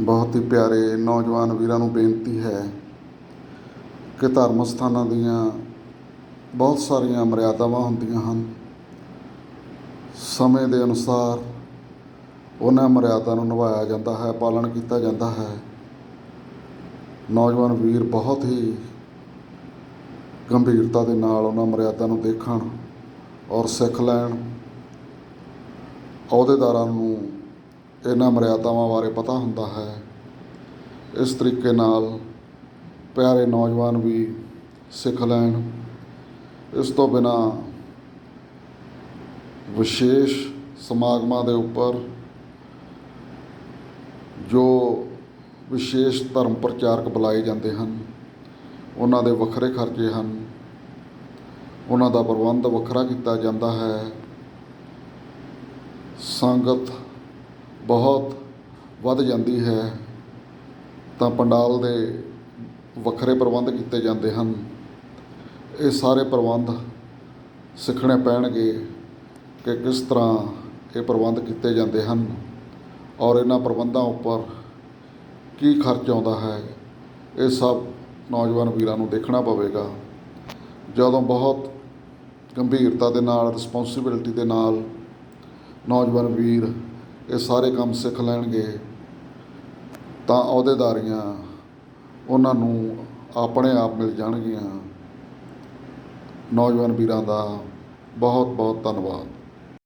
ਬਹੁਤ ਹੀ ਪਿਆਰੇ ਨੌਜਵਾਨ ਵੀਰਾਂ ਨੂੰ ਬੇਨਤੀ ਹੈ ਕਿ ਧਰਮ ਸਥਾਨਾਂ ਦੀਆਂ ਬਹੁਤ ਸਾਰੀਆਂ ਮਰਿਆਦਾਵਾਂ ਹੁੰਦੀਆਂ ਹਨ। ਸਮੇਂ ਦੇ ਅਨੁਸਾਰ ਉਹਨਾਂ ਮਰਿਆਦਾ ਨੂੰ ਨਿਭਾਇਆ ਜਾਂਦਾ ਹੈ, ਪਾਲਣ ਕੀਤਾ ਜਾਂਦਾ ਹੈ। ਨੌਜਵਾਨ ਵੀਰ ਬਹੁਤ ਹੀ ਗੰਭੀਰਤਾ ਦੇ ਨਾਲ ਉਹਨਾਂ ਮਰਿਆਦਾ ਨੂੰ ਦੇਖਣ ਔਰ ਸਿੱਖ ਲੈਣ। ਅਹੁਦੇਦਾਰਾਂ ਨੂੰ ਇਹਨਾਂ ਮਰਿਆਦਾਵਾਂ ਬਾਰੇ ਪਤਾ ਹੁੰਦਾ ਹੈ। ਇਸ ਤਰੀਕੇ ਨਾਲ ਪਿਆਰੇ ਨੌਜਵਾਨ ਵੀ ਸਿੱਖ ਲੈਣ। ਇਸ ਤੋਂ ਬਿਨਾ ਵਿਸ਼ੇਸ਼ ਸਮਾਗਮਾਂ ਦੇ ਉੱਪਰ ਜੋ ਵਿਸ਼ੇਸ਼ ਧਰਮ ਪ੍ਰਚਾਰਕ ਬੁਲਾਏ ਜਾਂਦੇ ਹਨ, ਉਹਨਾਂ ਦੇ ਵੱਖਰੇ ਖਰਚੇ ਹਨ। ਉਹਨਾਂ ਦਾ ਪ੍ਰਬੰਧ ਵੱਖਰਾ ਕੀਤਾ ਜਾਂਦਾ ਹੈ। ਸੰਗਤ ਬਹੁਤ ਵੱਧ ਜਾਂਦੀ ਹੈ, ਤਾਂ ਪੰਡਾਲ ਦੇ ਵੱਖਰੇ ਪ੍ਰਬੰਧ ਕੀਤੇ ਜਾਂਦੇ ਹਨ। ਇਹ ਸਾਰੇ ਪ੍ਰਬੰਧ ਸਿੱਖਣੇ ਪੈਣਗੇ ਕਿ ਕਿਸ ਤਰ੍ਹਾਂ ਇਹ ਪ੍ਰਬੰਧ ਕੀਤੇ ਜਾਂਦੇ ਹਨ ਔਰ ਇਹਨਾਂ ਪ੍ਰਬੰਧਾਂ ਉੱਪਰ ਕੀ ਖਰਚ ਆਉਂਦਾ ਹੈ, ਇਹ ਸਭ ਨੌਜਵਾਨ ਵੀਰਾਂ ਨੂੰ ਦੇਖਣਾ ਪਵੇਗਾ। ਜਦੋਂ ਬਹੁਤ ਗੰਭੀਰਤਾ ਦੇ ਨਾਲ ਰਿਸਪੌਂਸਿਬਿਲਟੀ ਦੇ ਨਾਲ ਨੌਜਵਾਨ ਵੀਰ ਇਹ ਸਾਰੇ ਕੰਮ ਸਿੱਖ ਲੈਣਗੇ, ਤਾਂ ਅਹੁਦੇਦਾਰੀਆਂ ਉਹਨਾਂ ਨੂੰ ਆਪਣੇ ਆਪ ਮਿਲ ਜਾਣਗੀਆਂ। ਨੌਜਵਾਨ ਵੀਰਾਂ ਦਾ ਬਹੁਤ ਬਹੁਤ ਧੰਨਵਾਦ।